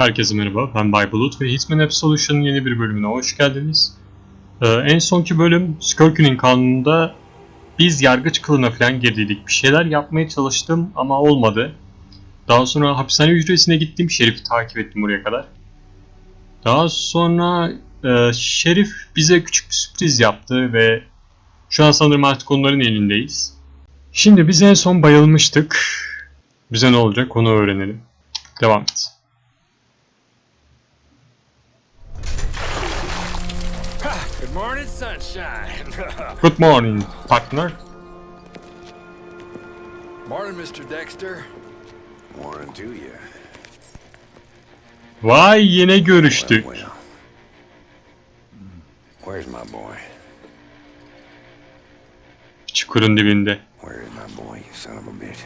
Herkese merhaba, ben Bay Bulut ve Hitman Absolution'ın yeni bir bölümüne hoş geldiniz. Ee, en sonki bölüm, Skirk'ün kanununda biz yargıç kılığına falan girdiydik. Bir şeyler yapmaya çalıştım ama olmadı. Daha sonra hapishane hücresine gittim, Şerif'i takip ettim buraya kadar. Daha sonra e, Şerif bize küçük bir sürpriz yaptı ve şu an sanırım artık onların elindeyiz. Şimdi biz en son bayılmıştık. Bize ne olacak onu öğrenelim. Devam et. Good morning, sunshine. Good morning partner. morning, Mr. Dexter. Morning to you. Vay yine görüştük. Well, where's my boy? Çukurun dibinde. Where is my boy, you son of a bitch?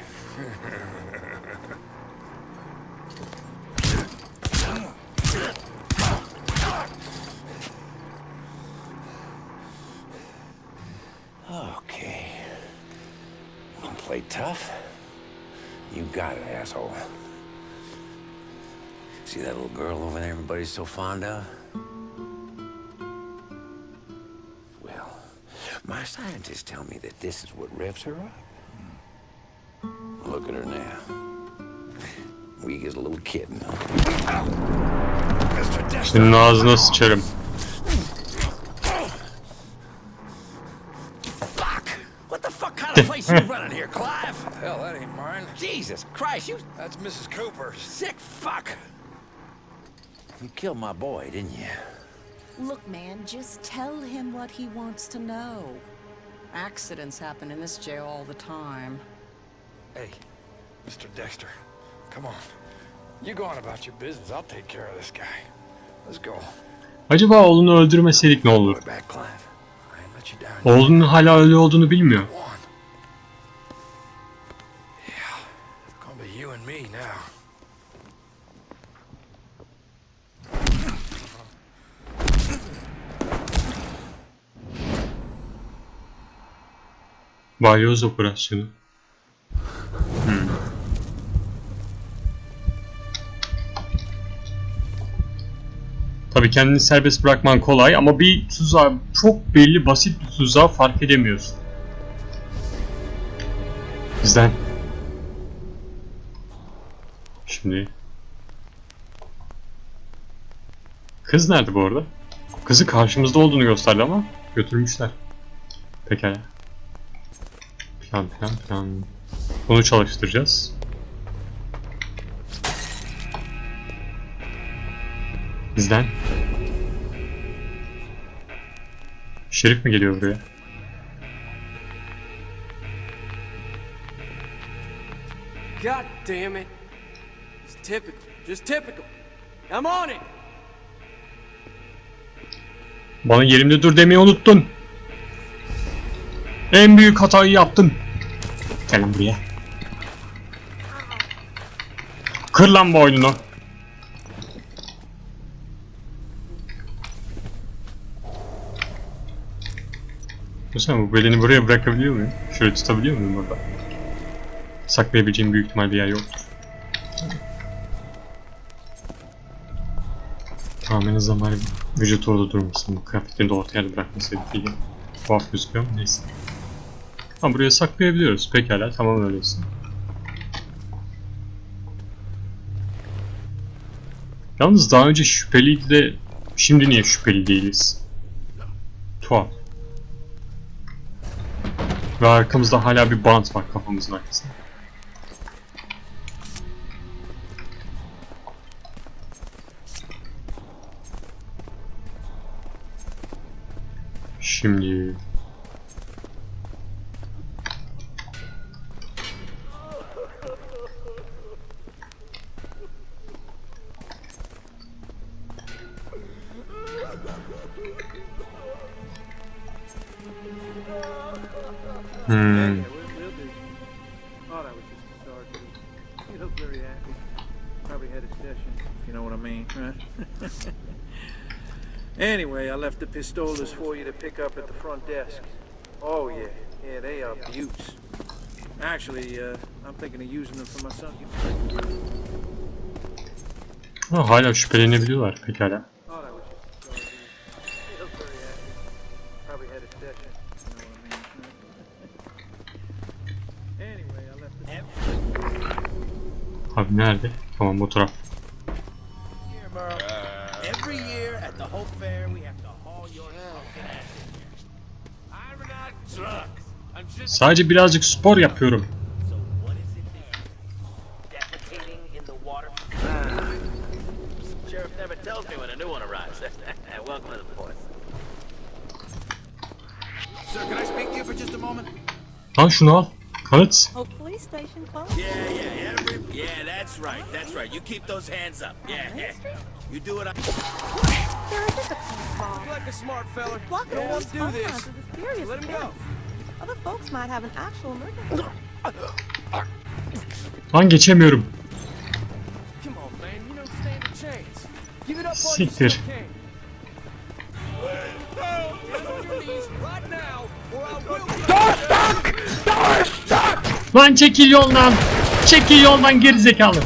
play tough? You got it, asshole. See that little girl over there everybody's so fond of? Well, my scientists tell me that this is what revs her up. Look at her now. Weak as a little kitten. Senin ağzına sıçarım. Fuck! What the fuck kind of place are you running here, Clive? Hell, that ain't mine. Jesus Christ, you That's Mrs. Cooper. sick fuck! You killed my boy, didn't you? Look, man, just tell him what he wants to know. Accidents happen in this jail all the time. Hey, Mr. Dexter, come on. You go on about your business. I'll take care of this guy. Let's go. Acaba oğlunu öldürmeseydik ne olur? We're back, Clive. I ain't let you down. yet. Oğlunun hala ölü olduğunu bilmiyor. Balyoz operasyonu. Hmm. Tabii kendini serbest bırakman kolay ama bir tuzağı çok belli basit bir tuzağı fark edemiyorsun. Bizden. Şimdi. Kız nerede bu arada? Kızı karşımızda olduğunu gösterdi ama götürmüşler. Pekala. Plan plan plan. Bunu çalıştıracağız. Bizden. Şerif mi geliyor buraya? God damn it. It's typical. Just typical. I'm on it. Bana yerimde dur demeyi unuttun. En büyük hatayı yaptın. Gel lan buraya. Kır lan boynunu. Mesela bu belini buraya bırakabiliyor muyum? Şöyle tutabiliyor muyum burada? Saklayabileceğim büyük ihtimal bir yer yoktur. Tamam en azından bari vücut orada durmasın. Kıyafetlerini de ortaya yerde bırakmasaydık iyi. Tuhaf gözüküyor ama neyse. Ama buraya saklayabiliyoruz. Pekala tamam öyleyse. Yalnız daha önce şüpheliydi de şimdi niye şüpheli değiliz? Tuhaf. Ve arkamızda hala bir bant var kafamızın arkasında. Şimdi Hmm. Yeah, we'll, do. Thought I was just a sergeant. Looked very happy. Probably had a session, if you know what I mean, right? anyway, I left the pistolas for you to pick up at the front desk. Oh yeah, yeah, they are beauts. Actually, uh, I'm thinking of using them for my son. Ha, hala şüphelenebiliyorlar pekala. I'm not drunk. I'm just Sadece birazcık spor yapıyorum. Lan şunu al. Kanıt. Hope Police Station close? Yeah, yeah, every yeah, that's right, that's right. You keep those hands up. Yeah, yeah. You do it. There is just a close ball. You're like a smart fella. Block You don't want to do Sometimes this. it's a serious Let him go. offense. Other folks might have an actual emergency. Lan geçemiyorum. Come Lan çekil yoldan. Çekil yoldan gerizekalı.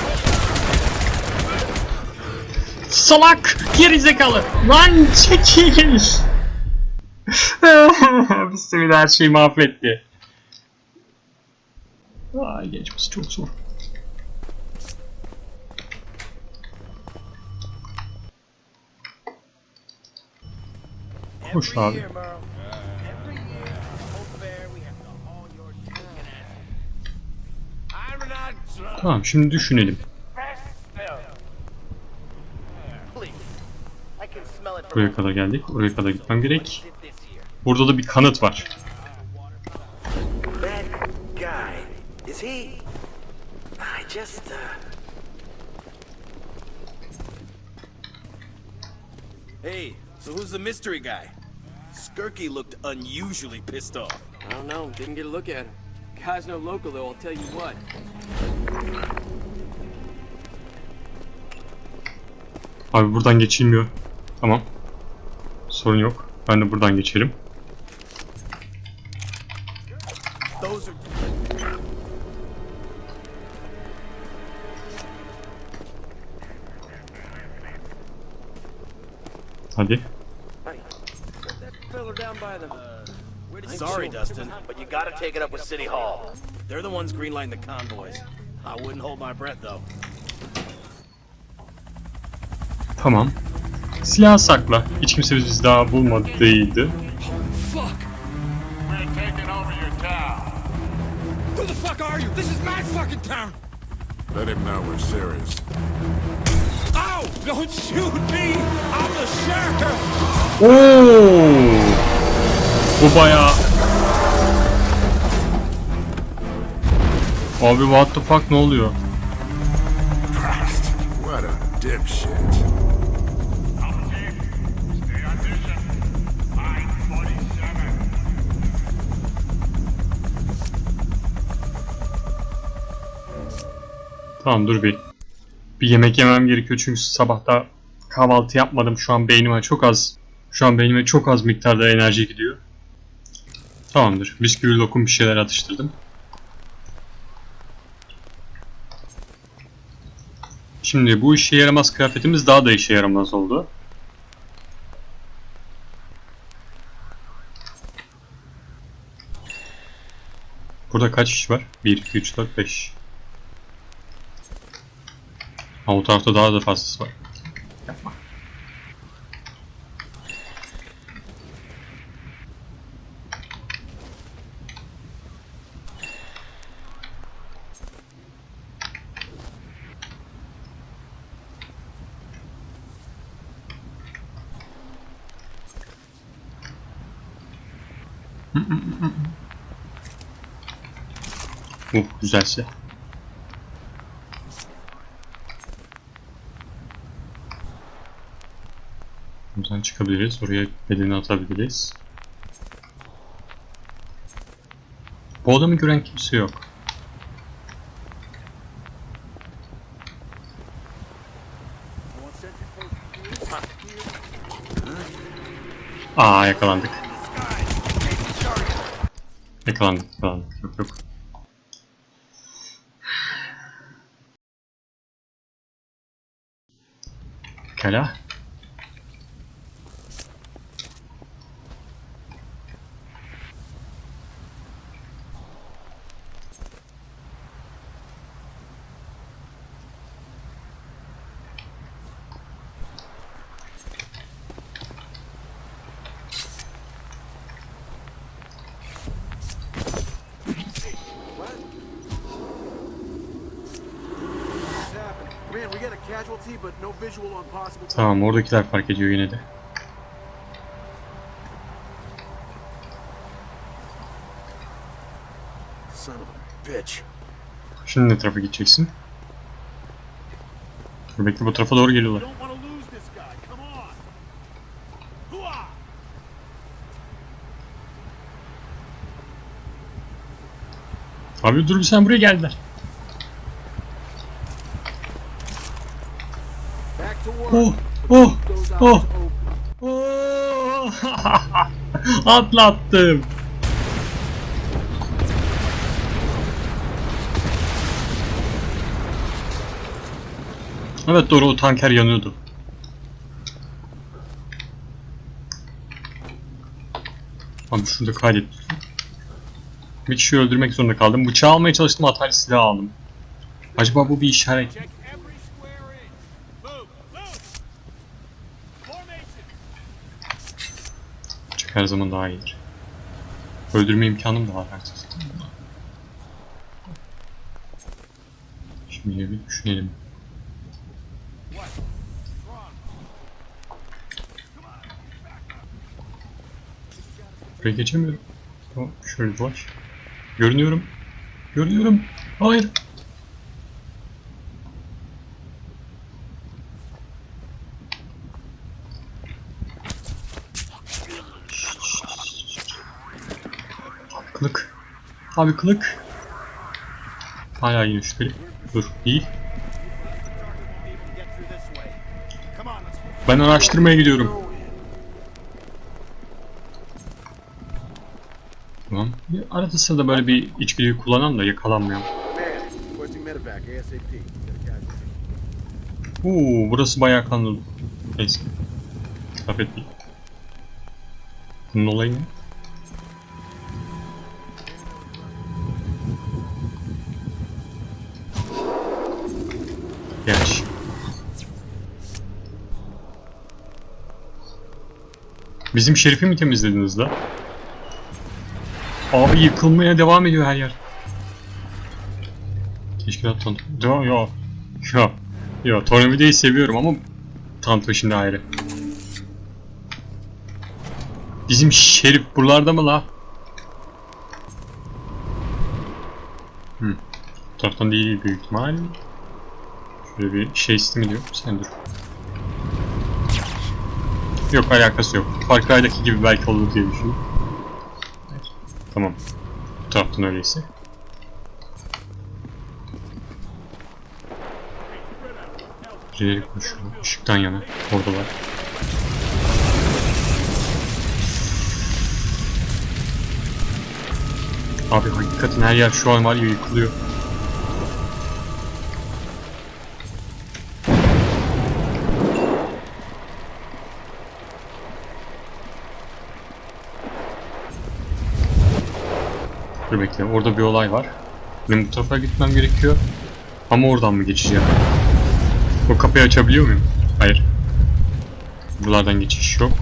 Salak gerizekalı. Lan çekil. Seviye her şeyi mahvetti. Ay geçmesi çok zor. Every abi. Tamam şimdi düşünelim. Buraya kadar geldik. Oraya kadar gitmem gerek. Burada da bir kanıt var. Hey, so who's the mystery guy? Skirky looked unusually pissed off. I don't know. Didn't get a look at him. Guy's no local, though. I'll tell you what. Abi buradan geçilmiyor. Tamam. Sorun yok. Ben de buradan are Hadi. Sorry, Dustin. But you gotta take it up with City Hall. They're the ones greenlighting the convoys. I wouldn't hold my breath though. Tamam. Silah sakla. Hiç kimse bizi daha bulmadıydı. Fuck! We're taking over your town. Who the fuck are you? This is my fucking town! Let him know we're serious. Ow! Don't shoot me! I'm the sheriff! Oo! Bu bayağı... Abi what the fuck ne oluyor? Christ, what a dipshit. Tamam dur bir. Bir yemek yemem gerekiyor çünkü sabahta kahvaltı yapmadım. Şu an beynime çok az şu an beynime çok az miktarda enerji gidiyor. Tamamdır. Bisküvi lokum bir şeyler atıştırdım. Şimdi bu işe yaramaz kıyafetimiz daha da işe yaramaz oldu. Burada kaç kişi var? 1, 2, 3, 4, 5. Ha o tarafta daha da fazlası var. Yapma. Uh güzel silah. Buradan çıkabiliriz. Oraya bedeni atabiliriz. Bu adamı gören kimse yok. Aa yakalandık. Yakalandık, yakalandık. Yok yok. Pekala. What's happening? Man, we got a casualty, but no visual on possible. Tamam oradakiler fark ediyor yine de. Şimdi ne tarafa gideceksin? Dur bekle bu tarafa doğru geliyorlar. Abi dur bir sen buraya geldiler. Back to work. Oh oh Those oh eyes open. oh atlattım. Evet doğru o tanker yanıyordu. Abi şunu da kaydettim. Bir kişiyi öldürmek zorunda kaldım. Bıçağı almaya çalıştım atarlı silah aldım. Acaba bu bir işaret her zaman daha iyidir. Öldürme imkanım da var artık. Şimdi bir düşünelim. Buraya geçemiyorum. Tamam, şöyle dolaş. Görünüyorum. Görünüyorum. Hayır. Kılık. Abi kılık. Hala yine şüpheli. Dur değil. Ben araştırmaya gidiyorum. Tamam. Bir arada sırada böyle bir içgüdüyü kullanan da casualty. Oo, burası bayağı kanlı. Neyse. Afet değil. Bunun olayı ne? Bizim şerifi mi temizlediniz la? Abi yıkılmaya devam ediyor her yer. Teşkilat tanıtım. Yo yo. Yo. Yo Tornavida'yı seviyorum ama tanıtım şimdi ayrı. Bizim şerif buralarda mı la? Hı. Bu taraftan değil büyük ihtimal. Şöyle bir şey sistemi diyor. Sen dur. Yok alakası yok. Far Cry'daki gibi belki olur diye düşündüm. Tamam. Bu taraftan öyleyse. Birileri konuşuyor. Işıktan yana. Oradalar. Abi hakikaten her yer şu an var ya yıkılıyor. Dur bekle orada bir olay var. Benim bu tarafa gitmem gerekiyor. Ama oradan mı geçeceğim? O kapıyı açabiliyor muyum? Hayır. Buralardan geçiş yok.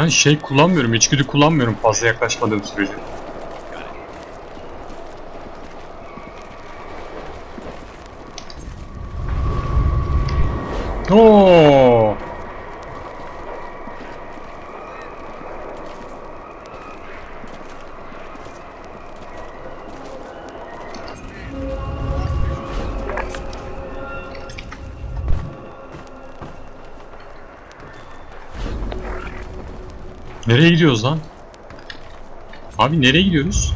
Ben şey kullanmıyorum, içgüdü kullanmıyorum fazla yaklaşmadığım sürece. Oo! Nereye gidiyoruz lan? Abi nereye gidiyoruz?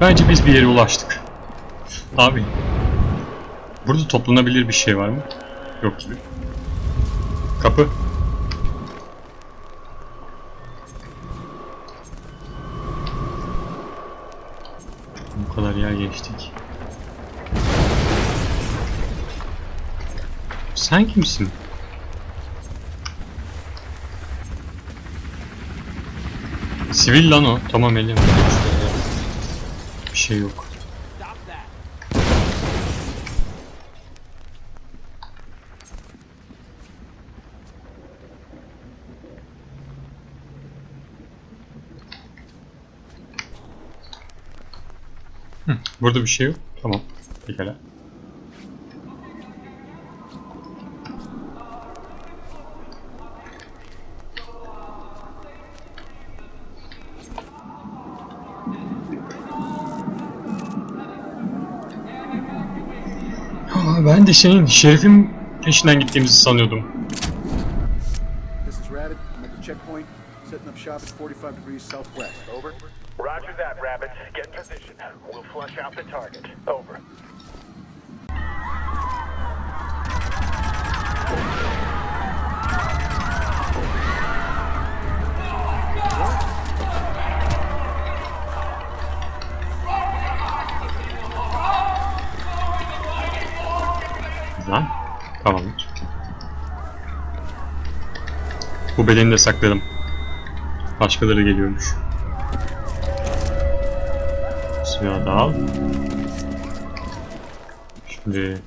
Bence biz bir yere ulaştık. Abi. Burada toplanabilir bir şey var mı? Yok gibi. Kapı. Bu kadar yer geçtik. Sen kimsin? Sivil lan o. Tamam elim. Bir şey yok. Hı, burada bir şey yok. Tamam. Pekala. Ben de şeyin, Şerif'in peşinden gittiğimizi sanıyordum. This is Rabbit. I'm at the checkpoint, setting up shop at 45 degrees southwest. Over. Roger that, Rabbit. Get in position. We'll flush out the target. Over. Güzel. Tamamdır. Bu bedeni de sakladım. Başkaları geliyormuş. Silahı da. Şimdi...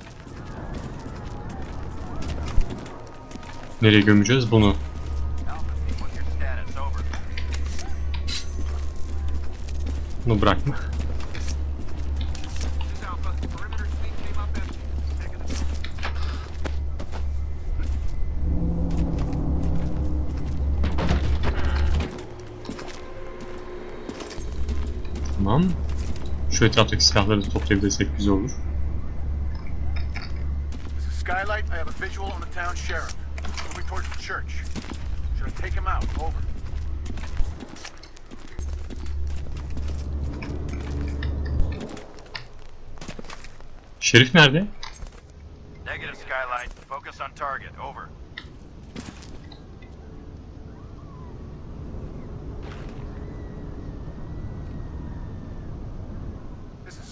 Nereye gömeceğiz bunu? Bunu bırakma. Şu etraftaki silahları da toplayabilirsek güzel olur. Skylight. I have a visual on the town sheriff. Moving towards the church. Should I take him out? Over. Şerif nerede? Negative, Skylight. Focus on target. Over. This is Skylight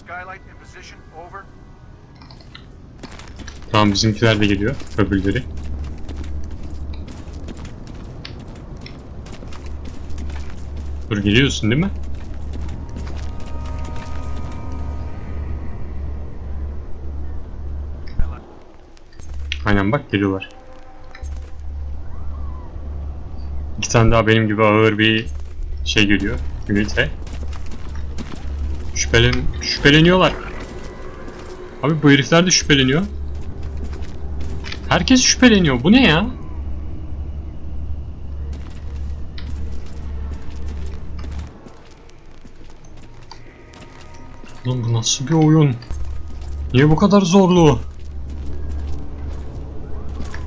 in position. Over. Tamam bizimkiler de geliyor. Öbürleri. Dur geliyorsun değil mi? Aynen bak geliyorlar. İki tane daha benim gibi ağır bir şey geliyor. Ünite. Şüphelen şüpheleniyorlar. Abi bu herifler de şüpheleniyor. Herkes şüpheleniyor. Bu ne ya? Oğlum bu nasıl bir oyun? Niye bu kadar zorlu?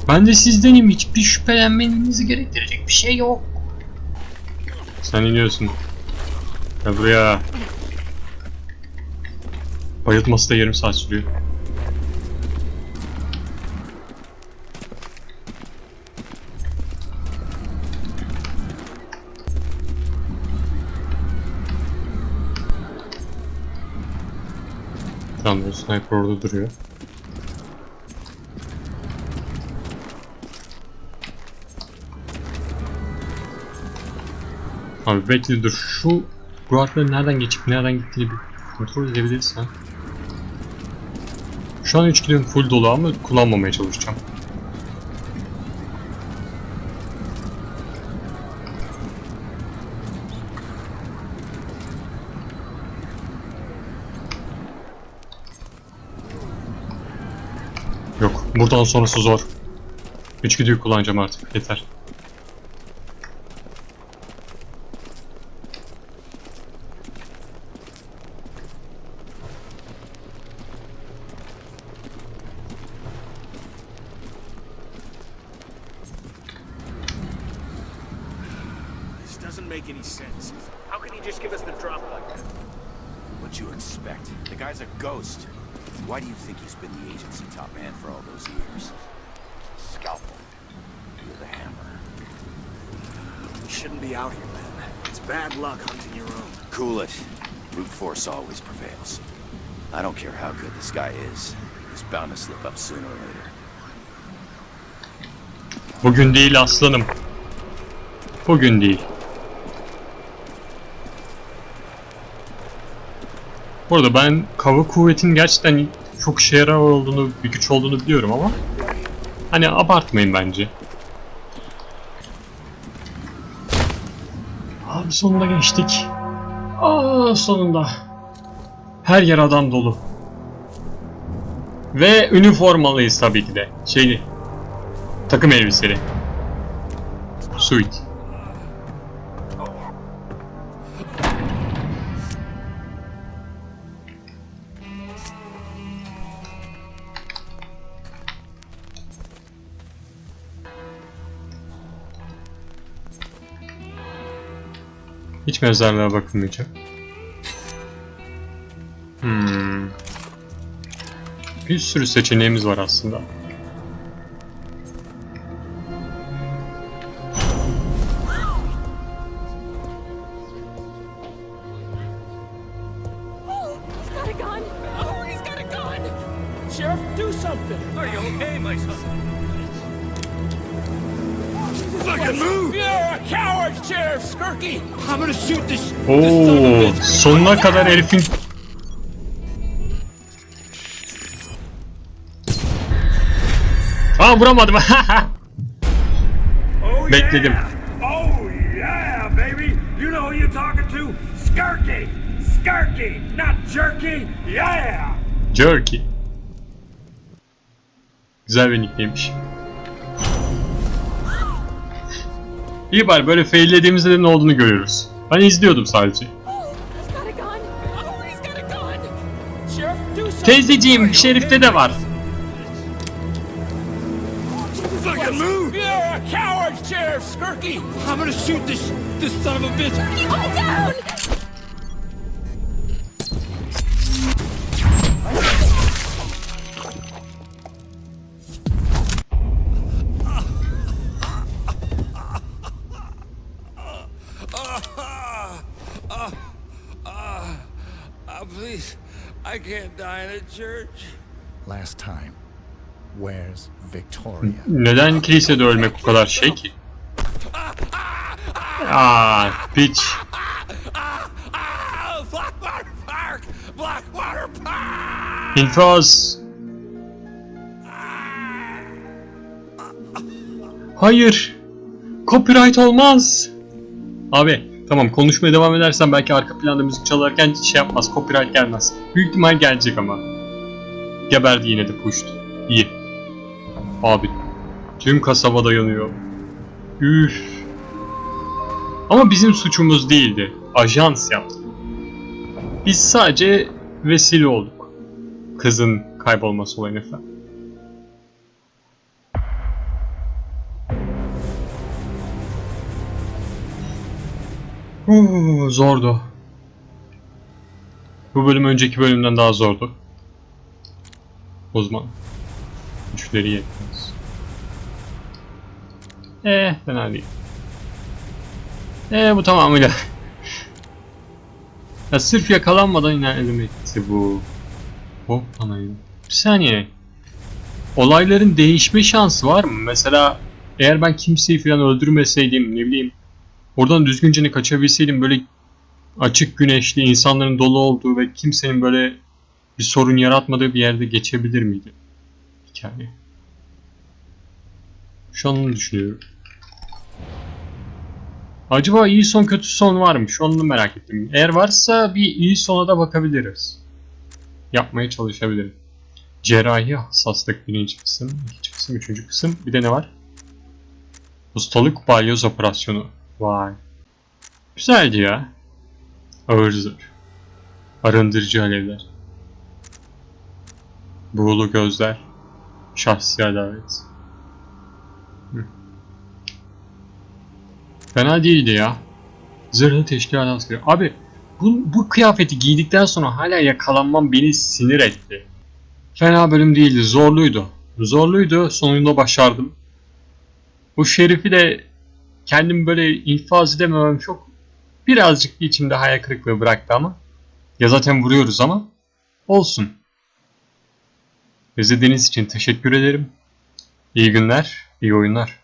Ben de sizdenim. Hiçbir şüphelenmenizi gerektirecek bir şey yok. Sen iniyorsun. Gel buraya. Bayıltması da yarım saat sürüyor. Tamam, sniper orada duruyor. Abi bekle dur. Şu guardların nereden geçip nereden gittiğini bir kontrol edebilirsen. Şu an 3 kilom full dolu ama kullanmamaya çalışacağım. Yok, buradan sonrası zor. 3 gidiyor kullanacağım artık, yeter. Make any sense. How can he just give us the drop like that? What'd you expect? The guy's a ghost. Why do you think he's been the agency top man for all those years? Scalpel. You're the hammer. You shouldn't be out here, man. It's bad luck hunting your own. Cool it. Brute force always prevails. I don't care how good this guy is. He's bound to slip up sooner or later. Bugün değil aslanım. Bugün değil. Bu arada ben kava kuvvetin gerçekten çok işe yarar olduğunu, bir güç olduğunu biliyorum ama hani abartmayın bence. Abi sonunda geçtik. Aa sonunda. Her yer adam dolu. Ve üniformalıyız tabii ki de. Şeyli. Takım elbiseli. Suit. Mezarlığa bakılmayacak. Hmm. Bir sürü seçeneğimiz var aslında. Sheriff, do something! Are you okay, my son? Oo, sonuna kadar herifin Aa vuramadım. Bekledim. Oh, yeah, baby! You know who you're talking to? Skirky! Skirky, not jerky! Yeah! Jerky. Güzel bir nickneymiş. İyi bari böyle faillediğimizde de ne olduğunu görüyoruz. Ben izliyordum sadece. Teyzeciğim şerifte de var. I'm gonna shoot this this son of a bitch! Hold down. I can't die in a church. Last time. Where's Victoria? Neden kilisede ölmek bu kadar şey ki? Aa, piç. Ah, Blackwater Park! Blackwater Park! İnfaz. Hayır. Copyright olmaz. Abi tamam konuşmaya devam edersen belki arka planda müzik çalarken şey yapmaz. Copyright gelmez. Büyük ihtimal gelecek ama. Geberdi yine de puşt. İyi. Abi tüm kasabada yanıyor. Üf. Ama bizim suçumuz değildi. Ajans yaptı. Biz sadece vesile olduk. Kızın kaybolması olayına falan. Zordu. Bu bölüm önceki bölümden daha zordu. Uzman. Güçleri yetmez. Eh, fena değil. Eh, bu tamamıyla. ya sırf yakalanmadan ilerleme etti bu. Hop anayım. Bir saniye. Olayların değişme şansı var mı? Mesela eğer ben kimseyi falan öldürmeseydim ne bileyim oradan düzgünce ne kaçabilseydim böyle açık güneşli insanların dolu olduğu ve kimsenin böyle bir sorun yaratmadığı bir yerde geçebilir miydi? Hikaye. Şu an onu düşünüyorum. Acaba iyi son kötü son var mı? Şu onu merak ettim. Eğer varsa bir iyi sona da bakabiliriz. Yapmaya çalışabilirim. Cerrahi hassaslık birinci kısım, ikinci kısım, üçüncü kısım. Bir de ne var? Ustalık balyoz operasyonu. Vay. Güzeldi ya. Ağır zırh. Arındırıcı alevler. Buğulu gözler. Şahsi adalet. Fena değildi ya. Zırhlı teşkilat askeri. Abi bu, bu kıyafeti giydikten sonra hala yakalanmam beni sinir etti. Fena bölüm değildi. Zorluydu. Zorluydu. Sonunda başardım. Bu şerifi de kendim böyle infaz edememem çok birazcık içimde hayal kırıklığı bıraktı ama. Ya zaten vuruyoruz ama olsun. İzlediğiniz için teşekkür ederim. İyi günler, iyi oyunlar.